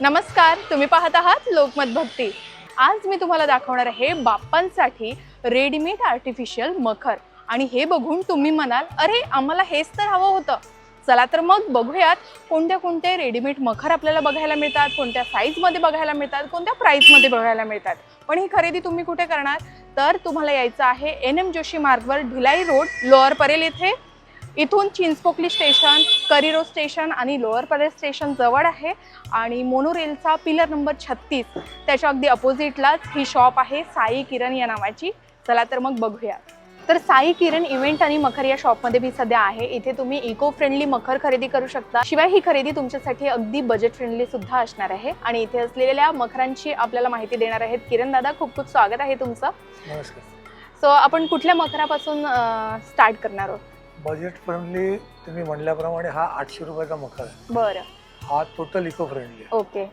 नमस्कार तुम्ही पाहत आहात लोकमत भक्ती. आज मी तुम्हाला दाखवणार आहे बाप्पांसाठी रेडीमेड आर्टिफिशियल मखर. आणि हे बघून तुम्ही म्हणाल अरे आम्हाला हेच तर हवं होतं. चला तर मग बघूयात कोणत्या कोणते रेडीमेड मखर आपल्याला बघायला मिळतात कोणत्या साईजमध्ये बघायला मिळतात कोणत्या प्राईजमध्ये बघायला मिळतात. पण ही खरेदी तुम्ही कुठे करणार? तर तुम्हाला यायचं आहे एन एम जोशी मार्गवर ढिलाई रोड लोअर परेल येथे. इथून चिंचपोकली स्टेशन करिरो स्टेशन आणि लोअर परेल स्टेशन जवळ आहे. आणि मोनोरेलचा पिलर नंबर छत्तीस त्याच्या अगदी अपोजिटलाच ही शॉप आहे साई किरण या नावाची. चला तर मग बघूया तर साई किरण इव्हेंट आणि मखर या शॉपमध्ये मी सध्या आहे. इथे तुम्ही इको फ्रेंडली मखर खरेदी करू शकता. शिवाय ही खरेदी तुमच्यासाठी अगदी बजेट फ्रेंडली सुद्धा असणार आहे. आणि इथे असलेल्या मखरांची आपल्याला माहिती देणार आहेत किरण दादा. खूप खूप स्वागत आहे तुमचं. नमस्कार. सो आपण कुठल्या मखरापासून स्टार्ट करणार आहोत? बजेट फ्रेंडली तुम्ही म्हणल्याप्रमाणे हा आठशे रुपयाचा मखर आहे. बरं. हा टोटल इको फ्रेंडली आहे. ओके.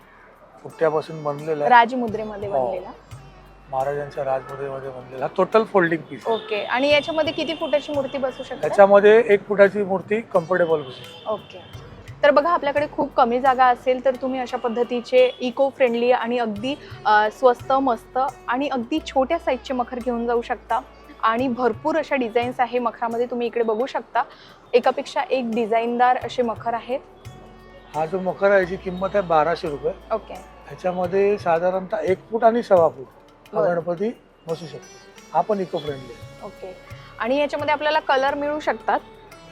फुट्ट्यापासून बनलेला आहे. राजमुद्रेमध्ये हो. बनलेला. महाराजांच्या राजमुद्रेमध्ये बनलेला हा टोटल फोल्डिंग पीस ओके. आणि याच्यामध्ये किती फुटाची मूर्ती बसू शकते? त्याच्यामध्ये एक फुटाची मूर्ती कम्फर्टेबल बसेल ओके. तर बघा आपल्याकडे खूप कमी जागा असेल तर तुम्ही अशा पद्धतीचे इको फ्रेंडली आणि अगदी अ, स्वस्त मस्त आणि अगदी छोट्या साईजचे मखर घेऊन जाऊ शकता. आणि भरपूर अशा डिझाईन्स आहे. मखरामध्ये तुम्ही इकडे बघू शकता. एकापेक्षा एक डिझाईनदार असे मखर आहेत. हा जो मखर आहे याची किंमत आहे बाराशे रुपये. ओके ह्याच्यामध्ये साधारणतः एक फूट आणि सव्वा फूट हा बरं. गणपती बसू शकतो. हा पण इको फ्रेंडली ओके आणि याच्यामध्ये आपल्याला कलर मिळू शकतात?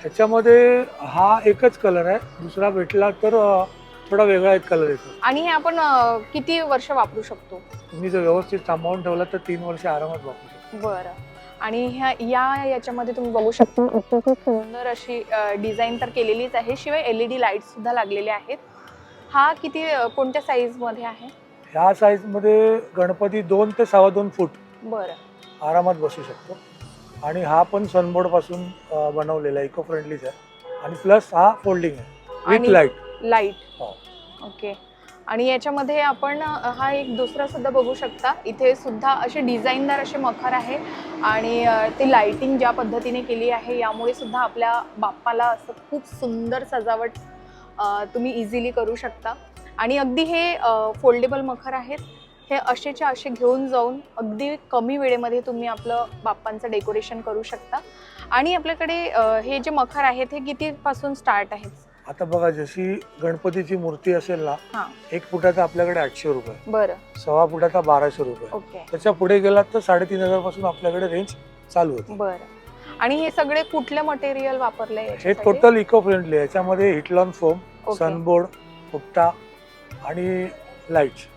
ह्याच्यामध्ये हा एकच कलर आहे. दुसरा भेटला तर अं, थोडा वेगळा एक कलर येतो. आणि हे आपण अ, किती वर्ष वापरू शकतो? तुम्ही जर व्यवस्थित सांभाळून ठेवला तर तीन वर्ष आरामात वापरू शकता. बरं. आणि ह्या या याच्यामध्ये तुम्ही बघू शकता अतिशय सुंदर अशी डिझाईन तर केलेलीच आहे. शिवाय एल ई डी लाइट सुद्धा लागलेले आहेत. हा किती कोणत्या साईजमध्ये आहे? ह्या साईजमध्ये गणपती दोन ते सव्वा दोन फूट बरं. आरामात बसू शकतो. आणि हा पण सनबोर्डपासून अ, बनवलेला आहे. इको फ्रेंडलीच आहे. आणि प्लस हा फोल्डिंग आहे. विथ लाइट लाइट हो. ओके आणि याच्यामध्ये आपण हा एक दुसरा सुद्धा बघू शकता. इथे सुद्धा असे डिझाईनदार असे मखर आहे आणि ती लाइटिंग ज्या पद्धतीने केली आहे यामुळे सुद्धा आपल्या बाप्पाला असं खूप सुंदर सजावट तुम्ही इझिली करू शकता. आणि अगदी हे फोल्डेबल मखर आहेत. हे असेच्या असे घेऊन जाऊन अगदी कमी वेळेमध्ये तुम्ही आपलं बाप्पांचं डेकोरेशन करू शकता. आणि आपल्याकडे हे जे मखर आहेत हे कितीपासून स्टार्ट आहेत? आता बघा जशी गणपतीची मूर्ती असेल ना एक फुटाचा आपल्याकडे आठशे रुपये. बरं. सव्वा फुटाचा बाराशे रुपये. ओके. त्याच्या पुढे गेलात तर साडेतीन हजारपासून आपल्याकडे रेंज चालू होते. बरं. आणि हे सगळे कुठलं मटेरियल वापरलंय हे? टोटल इको फ्रेंडली याच्यामध्ये हिटलॉन फोम. सनबोर्ड फुट्टा आणि लाइट.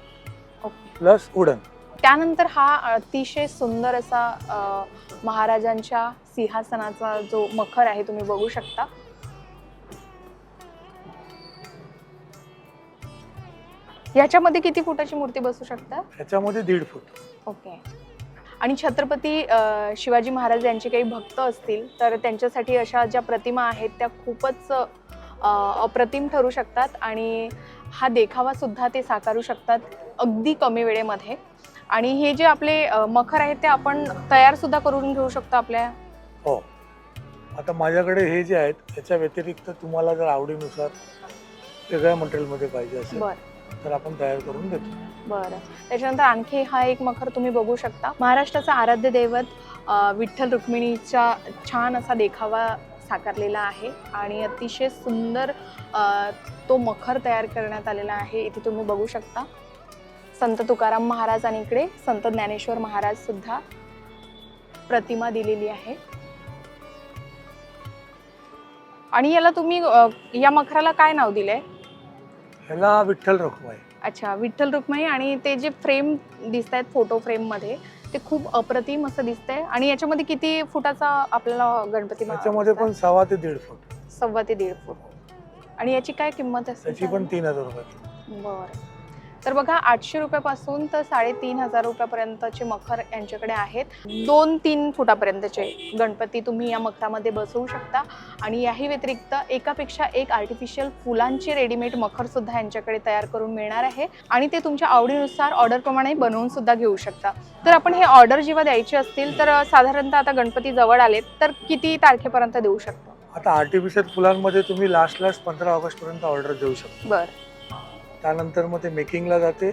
प्लस उडन त्यानंतर हा अतिशय सुंदर असा महाराजांच्या सिंहासनाचा जो मखर आहे तुम्ही बघू शकता. याच्यामध्ये किती फुटाची मूर्ती बसू शकता ह्याच्यामध्ये दीड फूट. ओके. आणि छत्रपती अ, शिवाजी महाराज यांचे काही भक्त असतील तर त्यांच्यासाठी अशा ज्या प्रतिमा आहेत त्या खूपच अ, अप्रतिम ठरू शकतात आणि हा देखावा सुद्धा ते साकारू शकतात अगदी कमी वेळेमध्ये. आणि हे जे आपले अ, मखर आहेत ते आपण तयार सुद्धा करून घेऊ शकतो आपल्या? हो. आता माझ्याकडे हे जे आहेत याच्या व्यतिरिक्त तुम्हाला जर आवडीनुसार वेगळ्या मटेरियलमध्ये पाहिजे असेल बरं. तर आपण तयार करून देतो. बरं. त्याच्यानंतर आणखी हा एक मखर तुम्ही बघू शकता. महाराष्ट्राचा आराध्य दैवत विठ्ठल रुक्मिणीचा छान असा देखावा साकारलेला आहे आणि अतिशय सुंदर तो मखर तयार करण्यात आलेला आहे. इथे तुम्ही बघू शकता. संत तुकाराम महाराज आणि इकडे संत ज्ञानेश्वर महाराज सुद्धा प्रतिमा दिलेली आहे. आणि याला तुम्ही या मखराला काय नाव दिलंय? ह्याला विठ्ठल रखुमाई अच्छा विठ्ठल रुक्माई आणि ते जे फ्रेम दिसत आहेत फोटो फ्रेममध्ये ते खूप अप्रतिम असं दिसतंय. आणि याच्यामध्ये किती फुटाचा आपल्याला गणपती त्याच्यामध्ये पण सव्वा ते दीड फूट. सव्वा ते दीड फूट. आणि याची काय किंमत असते त्याची पण तीन हजार रुपये बरं. तर बघा आठशे रुपयापासून तर साडेतीन हजार रुपयापर्यंतचे मखर यांच्याकडे आहेत. दोन तीन फुटापर्यंतचे गणपती तुम्ही या मखरामध्ये बसवू शकता. आणि याही व्यतिरिक्त एकापेक्षा एक आर्टिफिशियल फुलांचे रेडीमेड मखर सुद्धा यांच्याकडे तयार करून मिळणार आहे. आणि ते तुमच्या आवडीनुसार ऑर्डरप्रमाणे बनवून सुद्धा घेऊ शकता. तर आपण हे ऑर्डर जेव्हा द्यायची असतील तर साधारणतः आता गणपती जवळ आलेत तर किती तारखेपर्यंत देऊ शकतो? आता आर्टिफिशियल फुलांमध्ये तुम्ही लास्ट लास्ट पंधरा ऑगस्ट पर्यंत ऑर्डर देऊ शकता. बरं. त्यानंतर मग ते मेकिंगला जाते.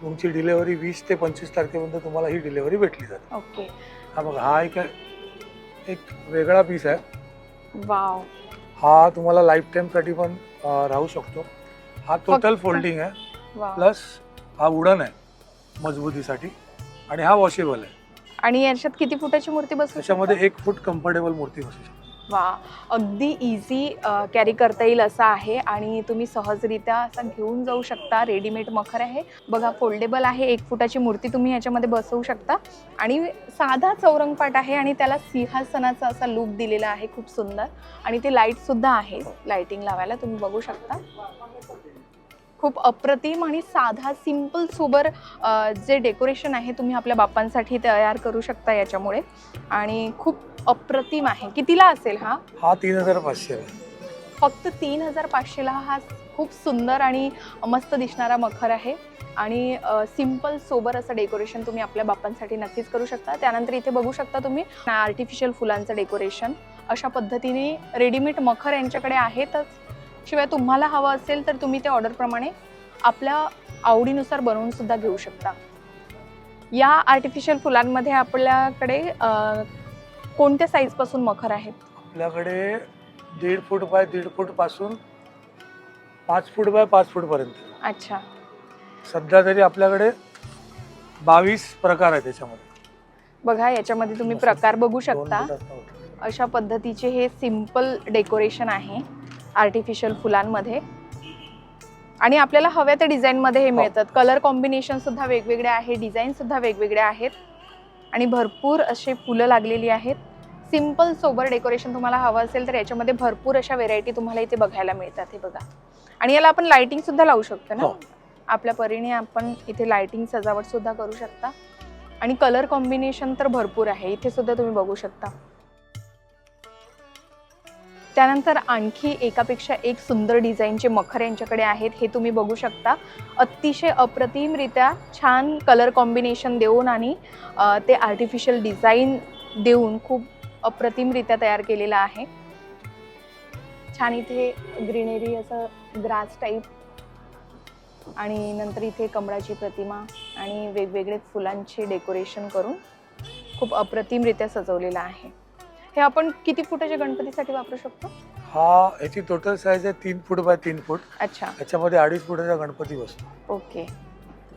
तुमची डिलेवरी वीस ते पंचवीस तारखेपर्यंत तुम्हाला ही डिलेवरी भेटली जाते. ओके. हा बघा हा एक एक वेगळा पीस आहे. वाव. हा तुम्हाला लाईफ टाईमसाठी पण अं, राहू शकतो. हा टोटल फोल्डिंग आहे. वाव. प्लस हा उडन आहे मजबूतीसाठी. आणि हा वॉशेबल आहे. आणि याच्यात किती फुटाची मूर्ती बसू त्याच्यामध्ये एक फूट कम्फर्टेबल मूर्ती बसू शकते. वा अगदी इझी कॅरी करता येईल असं आहे आणि तुम्ही सहजरित्या असं घेऊन जाऊ शकता. रेडीमेड मखर आहे. बघा फोल्डेबल आहे. एक फुटाची मूर्ती तुम्ही याच्यामध्ये बसवू शकता. आणि साधा चौरंगपाट आहे आणि त्याला सिंहासनाचा असा लूप दिलेला आहे. खूप सुंदर. आणि ते लाईटसुद्धा आहे. लाइटिंग लावायला तुम्ही बघू शकता. खूप अप्रतिम आणि साधा सिंपल सोबर जे डेकोरेशन आहे तुम्ही आपल्या बाप्पांसाठी तयार करू शकता याच्यामुळे. आणि खूप अप्रतिम आहे. कितीला असेल हा? हा तीन हजार पाचशे फक्त तीन हजार पाचशेला हा खूप सुंदर आणि मस्त दिसणारा मखर आहे. आणि सिंपल सोबर असं डेकोरेशन तुम्ही आपल्या बाप्पांसाठी नक्कीच करू शकता. त्यानंतर इथे बघू शकता तुम्ही आर्टिफिशियल फुलांचं डेकोरेशन अशा पद्धतीने रेडीमेड मखर यांच्याकडे आहेतच शिवाय तुम्हाला हवं असेल तर तुम्ही ते ऑर्डरप्रमाणे आपल्या आवडीनुसार बनवून सुद्धा घेऊ शकता. या आर्टिफिशियल फुलांमध्ये आपल्याकडे कोणत्या साईजपासून मखर आहेत आपल्याकडे दीड फूट बाय दीड फूटपासून पाच फूट बाय पाच फूट पर्यंत. अच्छा. सध्या तरी आपल्याकडे बावीस प्रकार आहेत त्याच्यामध्ये बघा याच्यामध्ये तुम्ही प्रकार बघू शकता. अशा पद्धतीचे हे सिंपल डेकोरेशन आहे. आर्टिफिशियल फुलांमध्ये. आणि आपल्याला हव्या त्या डिझाईनमध्ये हे हो. मिळतात. कलर कॉम्बिनेशन सुद्धा वेगवेगळे आहे डिझाईन सुद्धा वेगवेगळे आहेत. आणि भरपूर असे फुलं लागलेली आहेत. सिंपल सोबर डेकोरेशन तुम्हाला हवं असेल तर याच्यामध्ये भरपूर अशा व्हेरायटी तुम्हाला इथे बघायला मिळतात हे बघा. आणि याला आपण लाइटिंग सुद्धा लावू शकतो ना? हो. आपल्या परीने आपण इथे लाइटिंग सजावट सुद्धा करू शकता. आणि कलर कॉम्बिनेशन तर भरपूर आहे. इथे सुद्धा तुम्ही बघू शकता. त्यानंतर आणखी एकापेक्षा एक सुंदर डिझाईनचे मखर यांच्याकडे आहेत हे तुम्ही बघू शकता. अतिशय अप्रतिमरित्या छान कलर कॉम्बिनेशन देऊन आणि ते आर्टिफिशियल डिझाईन देऊन खूप अप्रतिमरित्या तयार केलेलं आहे. छान इथे ग्रीनरी असं ग्रास टाईप आणि नंतर इथे कमळाची प्रतिमा आणि वेगवेगळे फुलांचे डेकोरेशन करून खूप अप्रतिमरित्या सजवलेलं आहे. हे आपण किती फुटाच्या गणपतीसाठी वापरू शकतो? हा याची टोटल साईज आहे तीन फूट बाय तीन फूट. अच्छा. याच्यामध्ये अडीच फुटाचा गणपती बसतो. ओके.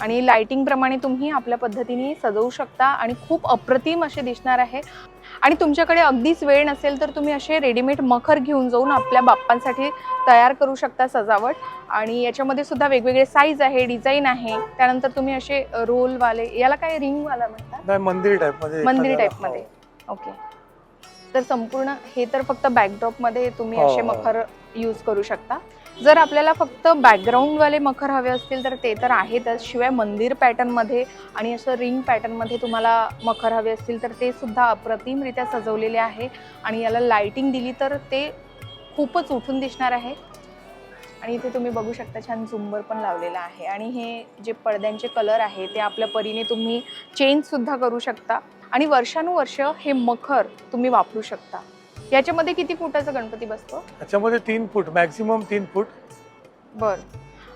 आणि लाइटिंग प्रमाणे तुम्ही आपल्या पद्धतीने सजवू शकता आणि खूप अप्रतिम असे दिसणार आहे. आणि तुमच्याकडे अगदीच वेळ नसेल तर तुम्ही असे रेडीमेड मखर घेऊन जाऊन आपल्या बाप्पांसाठी तयार करू शकता सजावट. आणि याच्यामध्ये सुद्धा वेगवेगळे साईज आहे डिझाईन आहे. त्यानंतर तुम्ही असे रोलवाले याला काय रिंगवाला म्हणतात? मंदिर टाईपमध्ये मंदिर टाईपमध्ये ओके. तर संपूर्ण हे तर फक्त बॅकड्रॉपमध्ये तुम्ही हो, असे. मखर यूज करू शकता. जर आपल्याला फक्त बॅकग्राऊंडवाले मखर हवे असतील तर ते तर आहेतच शिवाय मंदिर पॅटर्नमध्ये आणि असं रिंग पॅटर्नमध्ये तुम्हाला मखर हवे असतील तर ते सुद्धा अप्रतिमरित्या सजवलेले आहे. आणि याला लाइटिंग दिली तर ते खूपच उठून दिसणार आहे. आणि इथे तुम्ही बघू शकता छान झुंबर पण लावलेला आहे. आणि हे जे पडद्यांचे कलर आहे ते आपल्या परीने तुम्ही चेंज सुद्धा करू शकता. आणि वर्षानुवर्ष हे मखर तुम्ही वापरू शकता. याच्यामध्ये किती फुटाचा गणपती बसतो? याच्यामध्ये तीन फूट मॅक्झिमम तीन फूट. बर.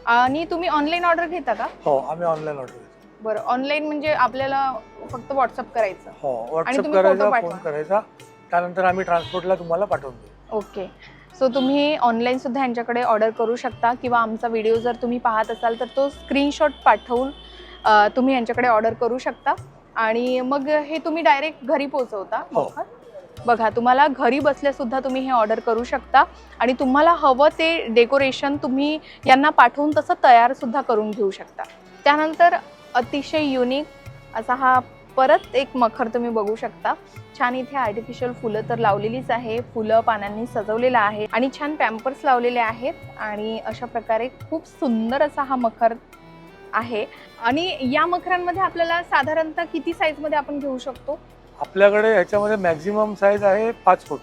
आणि तुम्ही ऑनलाईन ऑर्डर घेता का? हो आम्ही ऑनलाईन ऑर्डर घेतो. बरं ऑनलाईन म्हणजे आपल्याला फक्त व्हॉट्सअप करायचं. हो व्हॉट्सअप तुम्ही करायचा फोन करायचा. त्यानंतर आम्ही ट्रान्सपोर्टला तुम्हाला पाठवून देऊ. ओके सो तुम्ही ऑनलाईन सुद्धा यांच्याकडे ऑर्डर करू शकता किंवा आमचा व्हिडिओ जर तुम्ही पाहत असाल तर तो स्क्रीनशॉट पाठवून अ, तुम्ही यांच्याकडे ऑर्डर करू शकता. आणि मग हे तुम्ही डायरेक्ट घरी पोहोचवता हो. बघा तुम्हाला घरी बसल्या सुद्धा तुम्ही हे ऑर्डर करू शकता. आणि तुम्हाला हवं ते डेकोरेशन तुम्ही यांना पाठवून तसं तयार सुद्धा करून घेऊ शकता. त्यानंतर अतिशय युनिक असा हा परत एक मखर तुम्ही बघू शकता. छान इथे आर्टिफिशियल फुलं तर लावलेलीच आहे. फुलं पानांनी सजवलेलं आहे. आणि छान पॅम्पर्स लावलेले आहेत. आणि अशा प्रकारे खूप सुंदर असा हा मखर आहे. आणि या मखरांमध्ये आपल्याला साधारणतः किती साईजमध्ये आपण घेऊ शकतो? आपल्याकडे ह्याच्यामध्ये मॅक्झिमम साईज आहे पाच फूट.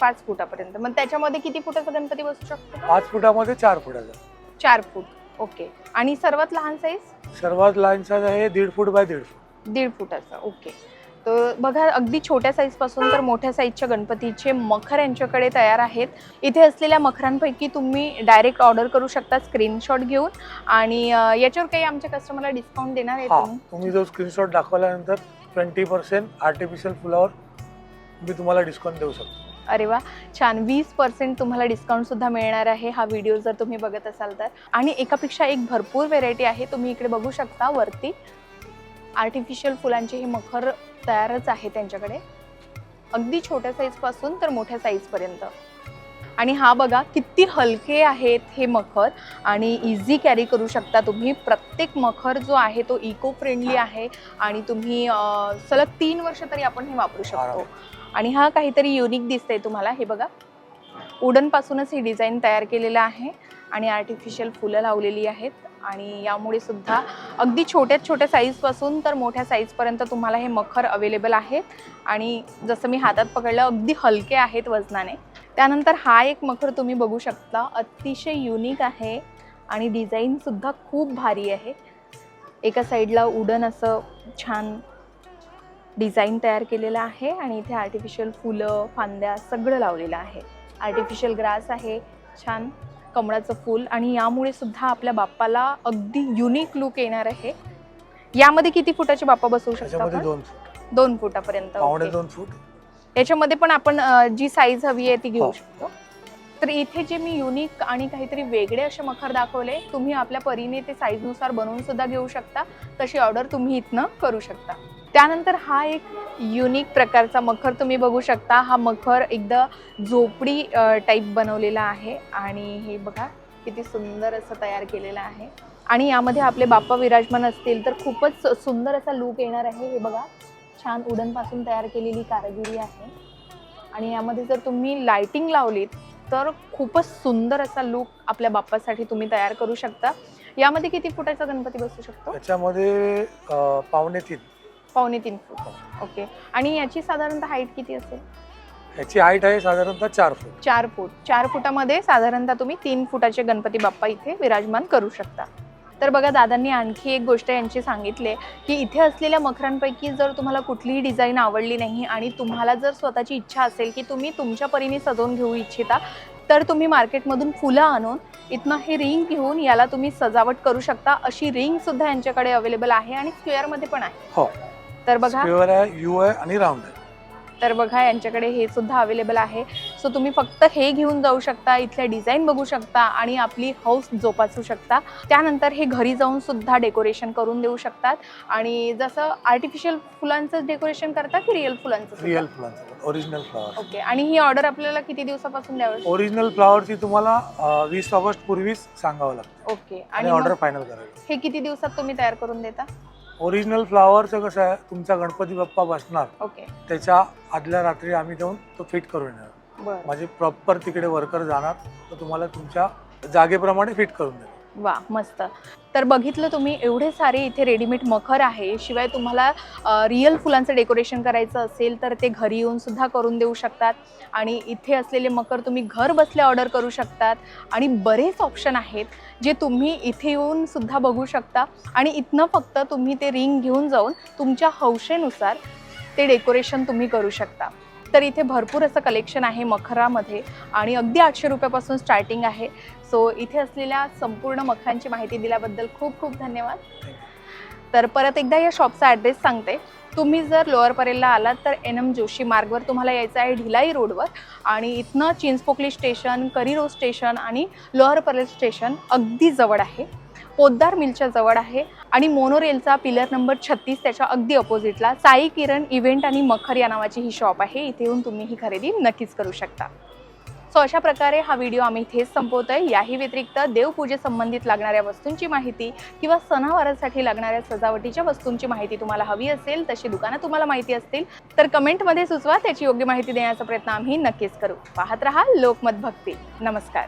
पाच फुटापर्यंत. मग त्याच्यामध्ये किती फुटाचा गणपती बसू शकतो? पाच फुटामध्ये चार फुटाचा. चार फूट. ओके. आणि सर्वात लहान साईज सर्वात लहान साईज आहे दीड फूट बाय दीड फूट. दीड फुटाचा. ओके. तर बघा अगदी छोट्या साईजपासून तर मोठ्या साईजच्या गणपतीचे मखर यांच्याकडे तयार आहेत. इथे असलेल्या मखरांपैकी तुम्ही डायरेक्ट ऑर्डर करू शकता स्क्रीनशॉट घेऊन. आणि याच्यावर काही आमच्या कस्टमरला डिस्काउंट देणार आहे तुम्ही? तुम्ही जो स्क्रीनशॉट दाखवल्यानंतर ट्वेंटी पर्सेंट आर्टिफिशियल फुलावर मी तुम्हाला डिस्काउंट देऊ शकतो. अरे वा छान. वीस पर्सेंट तुम्हाला डिस्काउंट सुद्धा मिळणार आहे हा व्हिडिओ जर तुम्ही बघत असाल तर. आणि एकापेक्षा एक भरपूर व्हेरायटी आहे तुम्ही इकडे बघू शकता वरती. आर्टिफिशियल फुलांचे हे मखर तयारच आहे त्यांच्याकडे. अगदी छोट्या साईजपासून तर मोठ्या साईजपर्यंत आणि हा बघा किती हलके आहेत हे मखर आणि इझी कॅरी करू शकता तुम्ही. प्रत्येक मखर जो आहे तो इको फ्रेंडली आहे आणि तुम्ही सलग तीन वर्ष तरी आपण हे वापरू शकतो. आणि हा काहीतरी युनिक दिसतंय तुम्हाला. हे बघा. उडनपासूनच ही डिझाईन तयार केलेलं आहे आणि आर्टिफिशियल फुलं लावलेली आहेत. आणि यामुळे सुद्धा अगदी छोट्या छोट्या साईजपासून तर मोठ्या साईजपर्यंत तुम्हाला हे मखर अवेलेबल आहेत. आणि जसं मी हातात पकडलं अगदी हलके आहेत वजनाने. त्यानंतर हा एक मखर तुम्ही बघू शकता. अतिशय युनिक आहे आणि डिझाईनसुद्धा खूप भारी आहे. एका साईडला उडन असं छान डिझाईन तयार केलेलं आहे आणि इथे आर्टिफिशियल फुलं फांद्या सगळं लावलेलं आहे. आर्टिफिशियल ग्रास आहे छान कमळाचं फूल आणि यामुळे सुद्धा आपल्या बाप्पाला अगदी युनिक लुक येणार आहे. यामध्ये किती फुटाचे बाप्पा बसवू शकतो दोन फूट. दोन फुटापर्यंत. दोन फूट. याच्यामध्ये पण आपण जी साईज हवी आहे ती घेऊ हो. शकतो. तर इथे जे मी युनिक आणि काहीतरी वेगळे असे मखर दाखवले तुम्ही आपल्या परीने ते साईजनुसार बनवून सुद्धा घेऊ शकता. तशी ऑर्डर तुम्ही इथनं करू शकता. त्यानंतर हा एक युनिक प्रकारचा मखर तुम्ही बघू शकता. हा मखर एकदा झोपडी टाईप बनवलेला आहे. आणि हे बघा किती सुंदर असं तयार केलेलं आहे. आणि यामध्ये आपले बाप्पा विराजमान असतील तर खूपच सुंदर असा लुक येणार आहे. हे बघा छान उडनपासून तयार केलेली कारागिरी आहे. आणि यामध्ये जर तुम्ही लाइटिंग लावलीत तर खूपच सुंदर असा लुक आपल्या बाप्पासाठी तुम्ही तयार करू शकता. यामध्ये किती फुटाचा गणपती बसू शकतो? त्याच्यामध्ये पावणे तीन. पावणे तीन फूट. ओके. आणि याची साधारणतः हाईट किती असेल? याची हाईट आहे साधारणतः चार फूट. चार फूट. चार फुटामध्ये साधारणतः तुम्ही तीन फुटाचे गणपती बाप्पा इथे विराजमान करू शकता. तर बघा दादांनी आणखी एक गोष्ट यांची सांगितले की इथे असलेल्या मखरांपैकी जर तुम्हाला कुठलीही डिझाईन आवडली नाही आणि तुम्हाला जर स्वतःची इच्छा असेल की तुम्ही तुमच्या परीने सजवून घेऊ इच्छिता तर तुम्ही मार्केटमधून फुलं आणून इथनं हे रिंग घेऊन याला तुम्ही सजावट करू शकता. अशी रिंग सुद्धा यांच्याकडे अवेलेबल आहे आणि स्क्वेअरमध्ये पण आहे. हो. तर बघा. स्क्वेअर आहे यू आहे आणि राऊंड आहे. तर बघा यांच्याकडे हे सुद्धा अवेलेबल आहे. सो तुम्ही फक्त हे घेऊन जाऊ शकता इथल्या डिझाईन बघू शकता आणि आपली हौस जोपासू शकता. त्यानंतर हे घरी जाऊन सुद्धा डेकोरेशन करून देऊ शकतात. आणि जसं आर्टिफिशियल फुलांचं डेकोरेशन करता की रिअल फुलांचं? रिअल फुलांचं ओरिजिनल फ्लावर ओके आणि ही ऑर्डर आपल्याला किती दिवसापासून द्यावी ओरिजिनल फ्लावरची तुम्हाला वीस ऑगस्ट पूर्वीच सांगावं लागतं. ओके आणि ऑर्डर फायनल करायची हे किती दिवसात तुम्ही तयार करून देता? ओरिजिनल फ्लावरचं कसं आहे तुमचा गणपती बाप्पा बसणार. ओके त्याच्या आदल्या रात्री आम्ही जाऊन तो फिट करून येणार. बरं. माझे प्रॉपर तिकडे वर्कर जाणार तर तुम्हाला तुमच्या जागेप्रमाणे फिट करून देणार. वा मस्त. तर बघितलं तुम्ही एवढे सारे इथे रेडीमेड मखर आहे. शिवाय तुम्हाला रिअल फुलांचं डेकोरेशन करायचं असेल तर ते घरी येऊन सुद्धा करून देऊ शकतात. आणि इथे असलेले मकर तुम्ही घर बसल्या ऑर्डर करू शकतात. आणि बरेच ऑप्शन आहेत जे तुम्ही इथे येऊन सुद्धा बघू शकता. आणि इथनं फक्त तुम्ही ते रिंग घेऊन जाऊन तुमच्या हौशेनुसार ते डेकोरेशन तुम्ही करू शकता. तर इथे भरपूर असं कलेक्शन आहे मखरामध्ये आणि अगदी आठशे रुपयापासून स्टार्टिंग आहे. सो इथे असलेल्या संपूर्ण मखरांची माहिती दिल्याबद्दल खूप खूप धन्यवाद. तर परत एकदा या शॉपचा ॲड्रेस सांगते. तुम्ही जर लोअर परेलला आलात तर एन एम जोशी मार्गवर तुम्हाला यायचं आहे ढिलाई रोडवर आणि इथनं Chinchpokli station Curry Road station आणि लोअर परेल स्टेशन अगदी जवळ आहे. पोद्दार मिलच्या जवळ आहे आणि मोनोरेलचा पिलर नंबर छत्तीस त्याच्या अगदी अपोजिटला साई किरण इव्हेंट आणि मखर या नावाची ही शॉप आहे. इथे येऊन तुम्ही ही खरेदी नक्कीच करू शकता. सो अशा प्रकारे हा व्हिडिओ आम्ही इथेच आहे याही व्यतिरिक्त देवपूजेसंबंधित लागणाऱ्या वस्तूंची माहिती किंवा सणावारासाठी लागणाऱ्या सजावटीच्या वस्तूंची माहिती तुम्हाला हवी असेल तशी दुकानं तुम्हाला माहिती असतील तर कमेंटमध्ये सुचवा. त्याची योग्य माहिती देण्याचा प्रयत्न आम्ही नक्कीच करू. पाहत रहा लोकमत भक्ती. नमस्कार.